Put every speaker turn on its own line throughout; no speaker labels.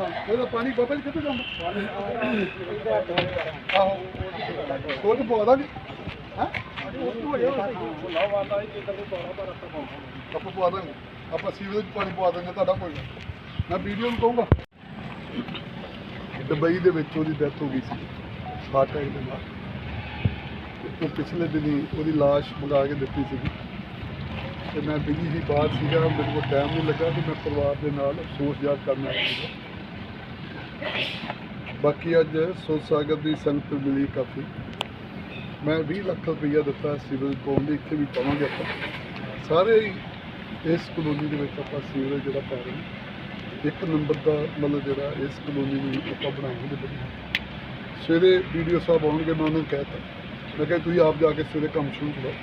ਇਹਦਾ ਪਾਣੀ ਬਾਬਾ ਕਿੱਥੇ ਜਾਂਦਾ? ਆਹੋ। ਉਹ ਤੇ ਪਵਾ ਦਾਂਗੇ ਹਾਂ? ਆਪਾਂ ਪਵਾ ਦਾਂਗੇ ਆਪਾਂ ਸੀਵਰੇਜ ਪਾਣੀ ਪਵਾ ਦਾਂਗੇ ਤੁਹਾਡਾ ਕੋਈ ਮੈਂ ਵੀਡੀਓ ਨੂੰ ਕਹੂੰਗਾ। ਦੁਬਈ ਦੇ ਵਿੱਚ ਉਹਦੀ ਡੈਥ ਹੋ ਗਈ ਸੀ। ਹਾਰਟ ਅਟੈਕ ਦੇ ਨਾਲ ਉਹ ਪਿਛਲੇ ਦਿਨੀ ਉਹਦੀ ਲਾਸ਼ ਮੰਗਾ ਕੇ ਦਿੱਤੀ ਸੀਗੀ। ਤੇ ਮੈਂ ਬਿਜ਼ੀ ਹੀ ਬਾਹਰ ਸੀਗਾ ਮੈਨੂੰ ਕੋਲ ਟਾਈਮ ਨਹੀਂ ਲੱਗਾ ਤੇ ਮੈਂ ਪਰਿਵਾਰ ਦੇ ਨਾਲ ਅਫਸੋਸ ਯਾਦ ਕਰਨਾ ਸੀਗਾ ਬਾਕੀ ਅੱਜ ਸੋਚ ਸਾਗਰ ਦੀ ਸੰਗਤ ਮਿਲੀ ਕਾਫੀ। ਮੈਂ 20 ਲੱਖ ਰੁਪਈਆ ਦਿੱਤਾ ਸਿਵਲ ਕੌਮ ਦੇ, ਇੱਥੇ ਵੀ ਪਾਵਾਂਗੇ ਆਪਾਂ। ਸਾਰੇ ਹੀ ਇਸ ਕਲੋਨੀ ਦੇ ਵਿੱਚ ਆਪਾਂ ਸੀਵਰੇਜ ਜਿਹੜਾ ਪਾ ਰਹੇ ਇੱਕ ਨੰਬਰ ਦਾ ਮਤਲਬ ਜਿਹੜਾ ਇਸ ਕਲੋਨੀ ਨੂੰ ਆਪਾਂ ਬਣਾਵਾਂਗੇ ਵਧੀਆ। ਸਵੇਰੇ ਵੀਡੀਓ ਸਾਹਿਬ ਆਉਣਗੇ, ਮੈਂ ਉਹਨਾਂ ਨੂੰ ਕਹਿ ਤਾ ਮੈਂ ਕਿਹਾ, ਤੁਸੀਂ ਆਪ ਜਾ ਕੇ ਸਵੇਰੇ ਕੰਮ ਸ਼ੁਰੂ ਕਰੋ।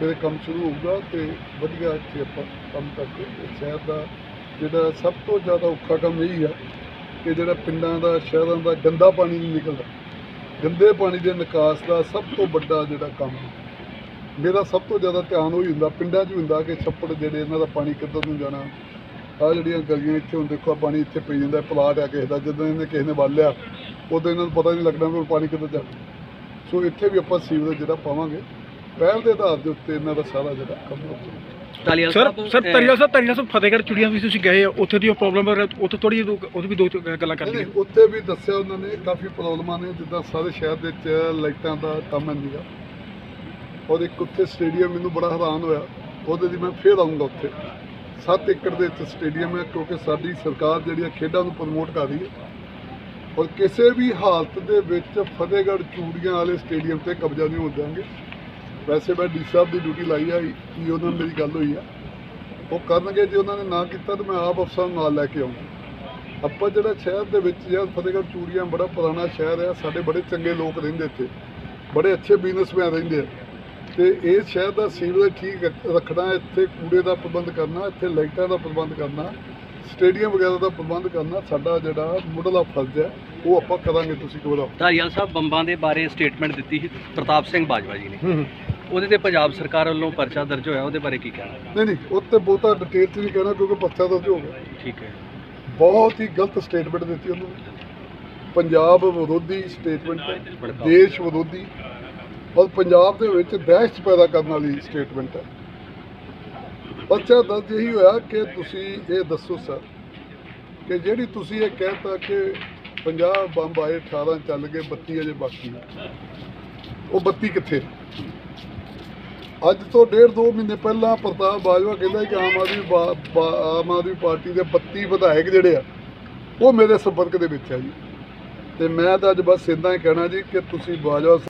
ਸਵੇਰੇ ਕੰਮ ਸ਼ੁਰੂ ਹੋਊਗਾ ਤੇ ਵਧੀਆ ਇੱਥੇ ਆਪਾਂ ਕੰਮ ਕਰਕੇ ਸ਼ਹਿਰ ਦਾ ਜਿਹੜਾ ਸਭ ਤੋਂ ਜ਼ਿਆਦਾ ਔਖਾ ਕੰਮ ਇਹੀ ਆ ਕਿ ਜਿਹੜਾ ਪਿੰਡਾਂ ਦਾ, ਸ਼ਹਿਰਾਂ ਦਾ ਗੰਦਾ ਪਾਣੀ ਨਹੀਂ ਨਿਕਲਦਾ। ਗੰਦੇ ਪਾਣੀ ਦੇ ਨਿਕਾਸ ਦਾ ਸਭ ਤੋਂ ਵੱਡਾ ਜਿਹੜਾ ਕੰਮ ਮੇਰਾ ਸਭ ਤੋਂ ਜ਼ਿਆਦਾ ਧਿਆਨ ਉਹ ਹੀ ਹੁੰਦਾ, ਪਿੰਡਾਂ 'ਚ ਹੀ ਹੁੰਦਾ ਕਿ ਛੱਪੜ ਜਿਹੜੇ ਇਹਨਾਂ ਦਾ ਪਾਣੀ ਕਿੱਧਰ ਨੂੰ ਜਾਣਾ। ਆਹ ਜਿਹੜੀਆਂ ਗਲੀਆਂ ਇੱਥੇ ਹੁਣ ਦੇਖੋ ਪਾਣੀ ਇੱਥੇ ਪਈ ਜਾਂਦਾ, ਪਲਾਟ ਆ ਕਿਸੇ ਦਾ, ਜਦੋਂ ਇਹਨੇ ਕਿਸੇ ਨੇ ਵੱਲ ਲਿਆ, ਉਦੋਂ ਇਹਨਾਂ ਨੂੰ ਪਤਾ ਨਹੀਂ ਲੱਗਣਾ ਵੀ ਹੁਣ ਪਾਣੀ ਕਿੱਧਰ ਜਾਣਾ। ਸੋ ਇੱਥੇ ਵੀ ਆਪਾਂ ਸੀਵਰੇਜ ਜਿਹੜਾ ਪਾਵਾਂਗੇ। ਪਹਿਲ ਦੇ ਆਧਾਰ ਦੇ ਉੱਤੇ ਇਹਨਾਂ ਦਾ ਸਾਰਾ ਜਿਹੜਾ ਕੰਮ ਹੋਊਗਾ
ਤਾਲੀਵਾਲ
ਸਰ
ਸਾਹਿਬ
ਸਰ ਤਰੀਆ ਸਾਹਿਬ ਤਰੀਆ ਸਾਹਿਬ ਫਤਿਹਗੜ੍ਹ ਚੁੜੀਆਂ ਵੀ ਤੁਸੀਂ ਗਏ ਹੋ ਉੱਥੇ ਦੀ ਪ੍ਰੋਬਲਮ ਉੱਥੇ ਥੋੜੀ ਉੱਥੇ ਵੀ ਦੋ ਗੱਲਾਂ ਕਰ
ਨਹੀਂ, ਉੱਥੇ ਵੀ ਦੱਸਿਆ ਉਹਨਾਂ ਨੇ ਕਾਫੀ ਪ੍ਰੋਬਲਮਾਂ ਨੇ ਜਿੱਦਾਂ ਸਾਰੇ ਸ਼ਹਿਰ ਦੇ ਵਿੱਚ ਲਾਈਟਾਂ ਦਾ ਕੰਮ ਹੈ ਨਹੀਂਗਾ ਔਰ ਇੱਕ ਉੱਥੇ ਸਟੇਡੀਅਮ ਮੈਨੂੰ ਬੜਾ ਹੈਰਾਨ ਹੋਇਆ ਉਹਦੇ ਦੀ ਮੈਂ ਫੇਰ ਆਉਂਗਾ ਉੱਥੇ। 7 ਏਕੜ ਦੇ ਵਿੱਚ ਸਟੇਡੀਅਮ ਹੈ ਕਿਉਂਕਿ ਸਾਡੀ ਸਰਕਾਰ ਜਿਹੜੀ ਹੈ ਖੇਡਾਂ ਨੂੰ ਪ੍ਰਮੋਟ ਕਰ ਰਹੀ ਹੈ। ਔਰ ਕਿਸੇ ਵੀ ਹਾਲਤ ਦੇ ਵਿੱਚ ਫਤਿਹਗੜ੍ਹ ਚੂੜੀਆਂ ਵਾਲੇ ਸਟੇਡੀਅਮ ਤੇ ਕਬਜ਼ਾ ਨਹੀਂ ਹੋਣ ਦਿਆਂਗੇ। ਵੈਸੇ ਮੈਂ ਡੀ ਸਾਹਿਬ ਦੀ ਡਿਊਟੀ ਲਾਈ ਆ, ਕਿ ਉਹਨਾਂ ਨਾਲ ਮੇਰੀ ਗੱਲ ਹੋਈ ਆ। ਉਹ ਕਰਨਗੇ, ਜੇ ਉਹਨਾਂ ਨੇ ਨਾ ਕੀਤਾ ਤਾਂ ਮੈਂ ਆਪ ਅਫਸਰਾਂ ਨੂੰ ਨਾਲ ਲੈ ਕੇ ਆਉਂਗਾ ਆਪਾਂ ਜਿਹੜਾ ਸ਼ਹਿਰ ਦੇ ਵਿੱਚ ਜਾਂ ਫਤਿਹਗੜ੍ਹ ਚੂੜੀਆਂ ਬੜਾ ਪੁਰਾਣਾ ਸ਼ਹਿਰ ਹੈ ਸਾਡੇ ਬੜੇ ਚੰਗੇ ਲੋਕ ਰਹਿੰਦੇ ਇੱਥੇ। ਬੜੇ ਅੱਛੇ ਬਿਜ਼ਨਸਮੈਨ ਰਹਿੰਦੇ ਆ। ਤੇ ਇਸ ਸ਼ਹਿਰ ਦਾ ਸੀਵਰੇਜ ਠੀਕ ਰੱਖਣਾ, ਇੱਥੇ ਕੂੜੇ ਦਾ ਪ੍ਰਬੰਧ ਕਰਨਾ, ਇੱਥੇ ਲਾਈਟਾਂ ਦਾ ਪ੍ਰਬੰਧ ਕਰਨਾ ਸਟੇਡੀਅਮ ਵਗੈਰਾ ਦਾ ਪ੍ਰਬੰਧ ਕਰਨਾ ਸਾਡਾ ਜਿਹੜਾ ਮੁੱਢਲਾ ਫਰਜ਼ ਹੈ ਉਹ ਆਪਾਂ ਕਰਾਂਗੇ ਤੁਸੀਂ ਘਬਰਾਓ
ਤਾਲੀਵਾਲ ਸਾਹਿਬ ਬੰਬਾਂ ਦੇ ਬਾਰੇ ਸਟੇਟਮੈਂਟ ਦਿੱਤੀ ਸੀ ਪ੍ਰਤਾਪ ਸਿੰਘ ਬਾਜਵਾ ਜੀ ਨੇ। ਉਹਦੇ ਤੇ ਪੰਜਾਬ ਸਰਕਾਰ ਵੱਲੋਂ ਪਰਚਾ ਦਰਜ ਹੋਇਆ ਉਹਦੇ ਬਾਰੇ ਕੀ ਕਹਿਣਾ?
ਨਹੀਂ ਨਹੀਂ ਉੱਤੇ ਬਹੁਤਾ ਡਿਟੇਲ ਚ ਨਹੀਂ ਕਹਿਣਾ ਕਿਉਂਕਿ ਪੱਥਾ ਦਰਜ ਹੋ ਗਿਆ।
ਠੀਕ ਹੈ।
ਬਹੁਤ ਹੀ ਗਲਤ ਸਟੇਟਮੈਂਟ ਦਿੱਤੀ ਉਹਨੂੰ। ਪੰਜਾਬ ਵਿਰੋਧੀ ਸਟੇਟਮੈਂਟ। ਦੇਸ਼ ਵਿਰੋਧੀ ਔਰ ਪੰਜਾਬ ਦੇ ਵਿੱਚ ਦਹਿਸ਼ਤ ਪੈਦਾ ਕਰਨ ਵਾਲੀ ਸਟੇਟਮੈਂਟ ਹੈ। ਬੱਚਾ ਦਰਜ ਇਹੀ ਹੋਇਆ ਕਿ ਤੁਸੀਂ ਇਹ ਦੱਸੋ ਸਰ ਕਿ ਜਿਹੜੀ ਤੁਸੀਂ ਇਹ ਕਹਿਤਾ ਕਿ 50 ਬੰਬ ਆਏ 18 ਚੱਲ ਗਏ 32 ਅਜੇ ਬਾਕੀ ਉਹ 32 ਕਿੱਥੇ? ਅੱਜ ਤੋਂ ਡੇਢ ਦੋ ਮਹੀਨੇ ਪਹਿਲਾਂ ਪ੍ਰਤਾਪ ਬਾਜਵਾ ਕਹਿੰਦਾ ਕਿ ਆਮ ਆਦਮੀ ਆਮ ਆਦਮੀ ਪਾਰਟੀ ਦੇ 32 ਵਿਧਾਇਕ ਜਿਹੜੇ ਆ, ਉਹ ਮੇਰੇ ਸੰਪਰਕ ਦੇ ਵਿੱਚ ਆ ਜੀ। ਤੇ ਮੈਂ ਤਾਂ ਅੱਜ ਬਸ ਇੰਨਾ ਹੀ ਕਹਿਣਾ ਜੀ ਕਿ ਤੁਸੀਂ ਬਾਜਵਾ